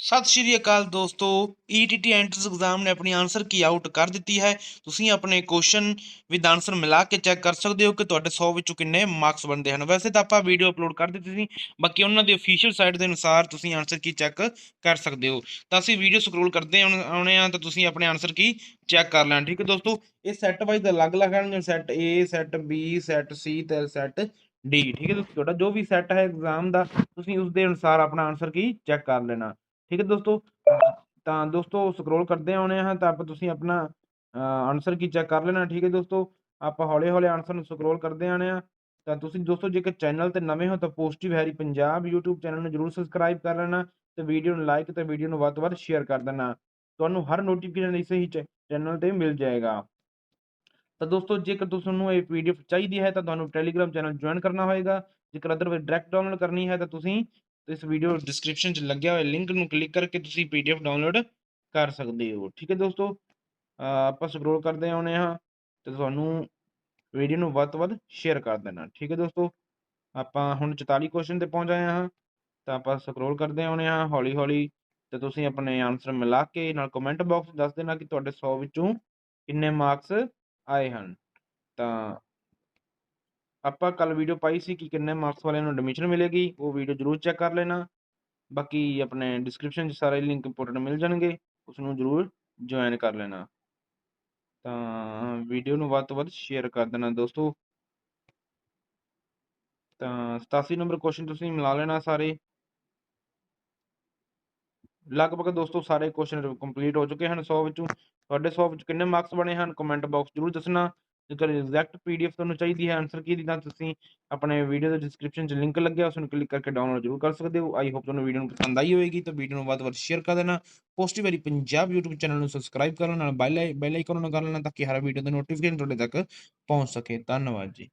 ਸਤਿ ਸ਼੍ਰੀ ਅਕਾਲ ਦੋਸਤੋ। E ETT entrance exam ਨੇ ਆਪਣੀ ਆਨਸਰ ਕੀ ਆਊਟ ਕਰ ਦਿੱਤੀ ਹੈ। ਤੁਸੀਂ ਆਪਣੇ ਕੁਐਸਚਨ ਵਿਦ ਆਨਸਰ ਮਿਲਾ ਕੇ ਚੈੱਕ ਕਰ ਸਕਦੇ ਹੋ ਕਿ ਤੁਹਾਡੇ 100 ਵਿੱਚੋਂ ਕਿੰਨੇ ਮਾਰਕਸ ਬਣਦੇ ਹਨ। ਵੈਸੇ ਤਾਂ ਆਪਾਂ ਵੀਡੀਓ ਅਪਲੋਡ ਕਰ ਦਿੱਤੀ ਸੀ, ਬਾਕੀ ਉਹਨਾਂ ਦੀ ਅਫੀਸ਼ੀਅਲ ਸਾਈਟ ਦੇ ਅਨੁਸਾਰ ਤੁਸੀਂ ਆਨਸਰ ਕੀ ਚੈੱਕ ਕਰ ਸਕਦੇ ਹੋ। ਤਾਂ ਅਸੀਂ ਵੀਡੀਓ ਸਕਰੋਲ ਕਰਦੇ ਆਉਣ- ਆਉਣੇ ਆ ਤਾਂ ਤੁਸੀਂ ਆਪਣੇ ਆਨਸਰ ਕੀ ਚੈੱਕ ਕਰ ਲੈਣ। ਠੀਕ ਹੈ ਦੋਸਤੋ, ਇਹ ਸੈੱਟ ਵਾਈਜ਼ ਅਲੱਗ-ਅਲੱਗ ਹਨ। Set A set B set C ਤੇ ਸੈੱਟ ਡੀ ਠੀਕ ਹੈ ਦੋਸਤੋ, ਤੁਹਾਡਾ ਜੋ ਵੀ ਸੈੱਟ ਹੈ ਐਗਜ਼ਾਮ ਦਾ, ਤੁਸੀਂ ਉਸ ਦੇ ਅਨੁਸਾਰ ਆਪਣਾ ਆਨਸਰ ਕੀ ਚੈੱਕ ਕਰ ਲੈਣਾ। ਠੀਕ ਹੈ ਦੋਸਤੋ? ਤਾਂ ਦੋਸਤੋ ਸਕਰੋਲ ਕਰਦੇ ਆਉਣੇ ਹਾਂ ਤਾਂ ਆਪਾਂ ਤੁਸੀਂ ਆਪਣਾ ਆਨਸਰ ਕੀ ਚੈੱਕ ਕਰ ਲੈਣਾ, ਠੀਕ ਹੈ ਦੋਸਤੋ? ਆਪਾਂ ਹੌਲੇ ਹੌਲੇ ਆਨਸਰ ਨੂੰ ਸਕਰੋਲ ਕਰਦੇ ਆਣੇ ਆ ਤਾਂ ਤੁਸੀਂ ਦੋਸਤੋ ਜੇਕਰ ਚੈਨਲ ਤੇ ਨਵੇਂ ਹੋ ਤਾਂ positive Harry Punjab YouTube channel ਨੂੰ ਜਰੂਰ ਸਬਸਕ੍ਰਾਈਬ ਕਰ ਲੈਣਾ ਤੇ ਵੀਡੀਓ ਨੂੰ ਲਾਈਕ ਤੇ ਵੀਡੀਓ ਨੂੰ ਵੱਧ ਤੋਂ ਵੱਧ ਸ਼ੇਅਰ ਕਰ ਦੇਣਾ। ਤੁਹਾਨੂੰ ਹਰ ਨੋਟੀਫਿਕੇਸ਼ਨ ਇਸੇ ਹੀ ਚੈਨਲ ਤੇ ਮਿਲ ਜਾਏਗਾ। ਤਾਂ ਦੋਸਤੋ ਜੇਕਰ ਤੁਹਾਨੂੰ ਇਹ ਪੀਡੀਐਫ ਚਾਹੀਦੀ ਹੈ ਤਾਂ ਤੁਹਾਨੂੰ ਟੈਲੀਗ੍ਰਾਮ ਚੈਨਲ ਜੁਆਇਨ ਕਰਨਾ ਹੋਏਗਾ। ਜੇਕਰ ਅਦਰਵਾਈਜ਼ ਡਾਇਰੈਕਟ ਡਾਊਨਲੋਡ ਕਰਨੀ ਹੈ ਤਾਂ ਤੁਸੀਂ ਇਸ ਵੀਡੀਓ ਡਿਸਕ੍ਰਿਪਸ਼ਨ 'ਚ ਲੱਗਿਆ ਹੋਇਆ ਲਿੰਕ ਨੂੰ ਕਲਿੱਕ ਕਰਕੇ ਤੁਸੀਂ ਪੀਡੀਐਫ ਡਾਊਨਲੋਡ ਕਰ ਸਕਦੇ ਹੋ। ਠੀਕ ਹੈ ਦੋਸਤੋ ਆਪਾਂ ਸਕਰੋਲ ਕਰਦੇ ਆਉਣੇ ਹਾਂ ਤੇ ਤੁਹਾਨੂੰ ਵੀਡੀਓ ਨੂੰ ਵੱਧ ਤੋਂ ਵੱਧ ਸ਼ੇਅਰ ਕਰ ਦੇਣਾ। ਠੀਕ ਹੈ ਦੋਸਤੋ, ਆਪਾਂ ਹੁਣ 44 ਕੁਐਸਚਨ ਤੇ ਪਹੁੰਚ ਆਏ ਹਾਂ, ਤਾਂ ਆਪਾਂ ਸਕਰੋਲ ਕਰਦੇ ਆਉਣੇ ਹਾਂ ਹੌਲੀ ਹੌਲੀ ਤੇ ਤੁਸੀਂ ਆਪਣੇ ਆਨਸਰ ਮਿਲਾ ਕੇ ਨਾਲ ਕਮੈਂਟ ਬਾਕਸ ਦੱਸ ਦੇਣਾ ਕਿ ਤੁਹਾਡੇ 100 ਵਿੱਚੋਂ ਕਿੰਨੇ ਮਾਰਕਸ ਆਏ ਹਨ। ਤਾਂ ਆਪਾਂ ਕੱਲ ਵੀਡੀਓ ਪਾਈ ਸੀ ਕਿ ਕਿੰਨੇ ਮਾਰਕਸ ਵਾਲਿਆਂ ਨੂੰ ਐਡਮਿਸ਼ਨ ਮਿਲੇਗੀ, ਉਹ ਵੀਡੀਓ ਜਰੂਰ ਚੈੱਕ ਕਰ ਲੈਣਾ। ਬਾਕੀ ਆਪਣੇ ਡਿਸਕ੍ਰਿਪਸ਼ਨ 'ਚ ਸਾਰੇ ਲਿੰਕ ਇੰਪੋਰਟੈਂਟ ਮਿਲ ਜਾਣਗੇ ਉਸ ਨੂੰ ਜਰੂਰ ਜੁਆਇਨ ਕਰ ਲੈਣਾ। ਤਾਂ ਵੀਡੀਓ ਨੂੰ ਵੱਧ ਤੋਂ ਵੱਧ ਸ਼ੇਅਰ ਕਰ ਦੇਣਾ ਦੋਸਤੋ। ਤਾਂ 87 ਨੰਬਰ ਕੁਐਸਚਨ ਤੁਸੀਂ ਮਿਲਾ ਲੈਣਾ ਸਾਰੇ। ਲਗਭਗ ਦੋਸਤੋ ਸਾਰੇ ਕੁਐਸਚਨ ਕੰਪਲੀਟ ਹੋ ਚੁੱਕੇ ਹਨ 100 ਵਿੱਚੋਂ ਤੁਹਾਡੇ 100 ਵਿੱਚ ਕਿੰਨੇ ਮਾਰਕਸ ਬਣੇ ਹਨ ਕਮੈਂਟ ਬਾਕਸ ਜਰੂਰ ਦੱਸਣਾ। ਜੇਕਰ ਐਗਜ਼ੈਕਟ ਪੀਡੀਐਫ ਤੁਹਾਨੂੰ ਚਾਹੀਦੀ ਹੈ ਆਨਸਰ ਕੀ ਦੀ, ਤਾਂ ਤੁਸੀਂ ਆਪਣੇ ਵੀਡੀਓ ਦੇ ਡਿਸਕ੍ਰਿਪਸ਼ਨ 'ਚ ਲਿੰਕ ਲੱਗਿਆ, ਉਸ ਨੂੰ ਕਲਿੱਕ ਕਰਕੇ ਡਾਊਨਲੋਡ ਜਰੂਰ ਕਰ ਸਕਦੇ ਹੋ। ਆਈ ਹੋਪ ਤੁਹਾਨੂੰ ਵੀਡੀਓ ਨੂੰ ਪਸੰਦ ਆਈ ਹੋਵੇਗੀ, ਤਾਂ ਵੀਡੀਓ ਨੂੰ ਵੱਧ ਵੱਧ ਸ਼ੇਅਰ ਕਰ ਦੇਣਾ। Positive very Punjab YouTube channel ਨੂੰ ਸਬਸਕ੍ਰਾਈਬ ਕਰ ਲੈਣਾ, ਨਾਲ ਬੈਲ ਬੈਲ ਆਈਕਨ ਨੂੰ ਕਰ ਲੈਣਾ, ਤਾਂ ਕਿ ਹਰ ਵੀਡੀਓ ਦਾ ਨੋਟੀਫਿਕੇਸ਼ਨ ਤੁਹਾਡੇ ਤੱਕ ਪਹੁੰਚ ਸਕੇ। ਧੰਨਵਾਦ ਜੀ।